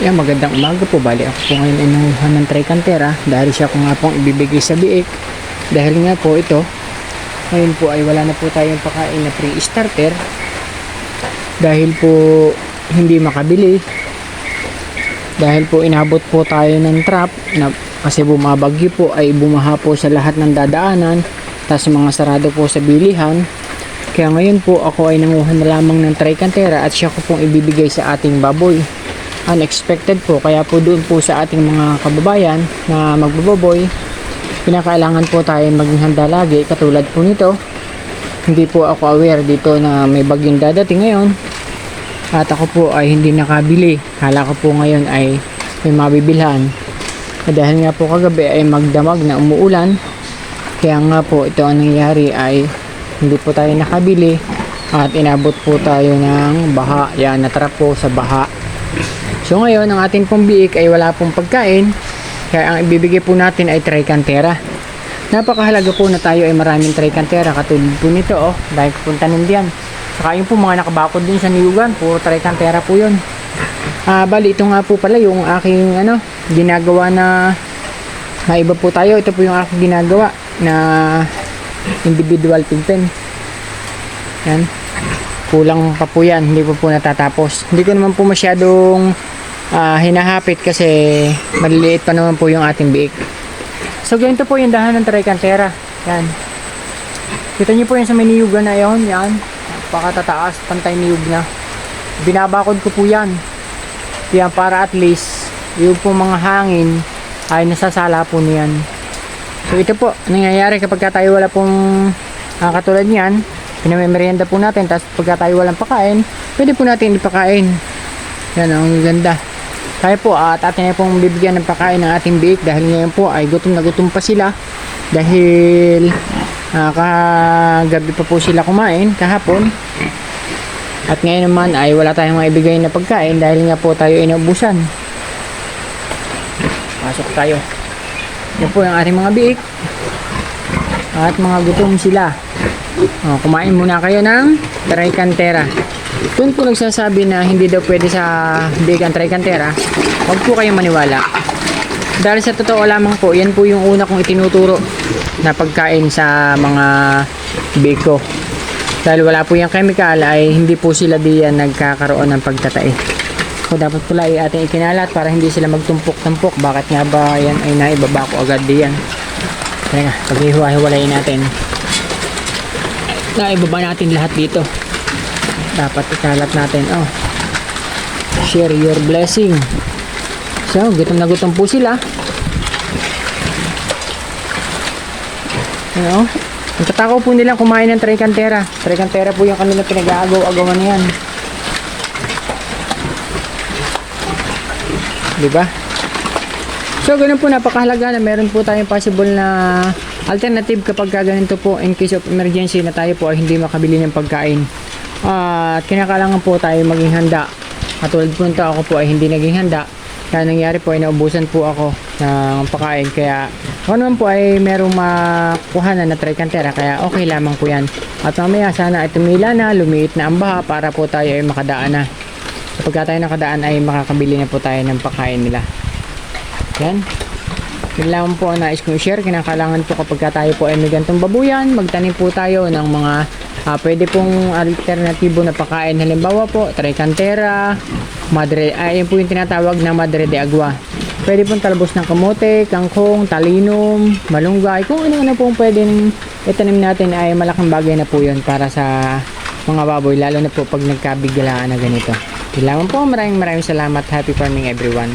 Yan, magandang umaga po. Bali ako po ngayon ay nanguha ng tricantera dahil siya ko nga pong ibibigay sa biik. Dahil nga po ito, ngayon po ay wala na po tayong pakain na pre-starter. Dahil po hindi makabili. Dahil po inabot po tayo ng trap na kasi bumabagyo po ay bumaha po sa lahat ng dadaanan. Tapos mga sarado po sa bilihan. Kaya ngayon po ako ay nanguha na lamang ng tricantera at siya ko pong ibibigay sa ating baboy unexpected po. Kaya po doon po sa ating mga kababayan na magbababoy pinakailangan po tayo maging handa lagi. Katulad po nito hindi po ako aware dito na may bagyong dadating ngayon at ako po ay hindi nakabili. Kala ko po ngayon ay may mabibilhan. Dahil nga po kagabi ay magdamag na umuulan kaya nga po ito ang nangyari ay hindi po tayo nakabili at inabot po tayo ng baha. Yan natrap po sa baha So ngayon, ang ating pong biik ay wala pong pagkain. Kaya ang ibibigay po natin ay tricantera. Napakahalaga po na tayo ay maraming tricantera katulad po nito oh. Dahil pupunta nun diyan. Saka yung po mga nakabakod din sa niyugan, puro tricantera po yun. Ah, bali ito nga po pala yung aking ano, ginagawa na maiba po tayo. Ito po yung aking ginagawa na individual pigpen. Yan kulang pa po yan hindi po po natatapos hindi ko naman po masyadong ah, hinahapit kasi maliliit pa naman po yung ating biik. So ganito po yung dahan ng tricantera yan. Kita niyo po yan sa may niyugan na yun. Yan. Napakatataas. Pantay niyug na binabakod ko po yan. Yan para at least yung po mga hangin ay nasasala po niyan. So ito po nangyayari kapag tayo wala pong ah, katulad niyan pinamemerienda po natin tapos pagka tayo walang pakain pwede po natin ipakain. Yan ang ganda kaya po at atin na pong bibigyan ng pakain ng ating biik dahil ngayon po ay gutom na gutom pa sila dahil uh, kagabi pa po sila kumain kahapon. At ngayon naman ay wala tayong maibigay na pagkain dahil nga po tayo inubusan pasok tayo. Yan po yung ating mga biik. At mga gutom sila. Oh, kumain muna kayo ng tricantera. Kung po nagsasabi na hindi daw pwede sa big ang tricantera, huwag po kayong maniwala. Dahil sa totoo lamang po, yan po yung una kong itinuturo na pagkain sa mga big ko. Dahil wala po yung chemical ay hindi po sila diyan nagkakaroon ng pagtatai. So dapat pala ay ating ikinalat para hindi sila magtumpok-tumpok. Bakit nga ba yan ay naibaba ko agad diyan? Teka, pag-ihiwa-hiwalayin natin na ibaba natin lahat dito dapat ikalat natin. Oh. Share your blessing. So gutom na gutom po sila. Ano ang katakaw po nilang kumain ng tricantera tricantera po yung kanilang pinag-aagaw-agawan na yan. Di ba so ganun po. Napakahalaga na meron po tayong possible na alternative kapag ka ganito po in case of emergency na tayo po ay hindi makabili ng pagkain Ah, at kinakailangan po tayo maging handa. Katulad po nito ako po ay hindi naging handa. Kaya nangyari po ay naubusan po ako ng pagkain. Kaya ako naman po ay merong makuhanan na tricantera kaya okay lamang po yan. At mamaya sana ay tumila na lumiit na ang baha para po tayo ay makadaan na. Kapag tayo nakadaan ay makakabili na po tayo ng pagkain nila. Yan. Yun po ang nais kong share. Kinakailangan po kapag tayo po ay may gantong babuyan, magtanim po tayo ng mga ah, pwede pong alternatibo na pakain. Halimbawa po, tricantera, madre, ay yun po yung tinatawag na madre de agua. Pwede pong talbos ng kamote, kangkong, talinum, malunggay. Kung ano-ano pong pwedeng itanim natin ay malaking bagay na po yun para sa mga baboy. Lalo na po pag nagkabiglaan na ganito. Kailangan po maraming maraming salamat. Happy farming everyone.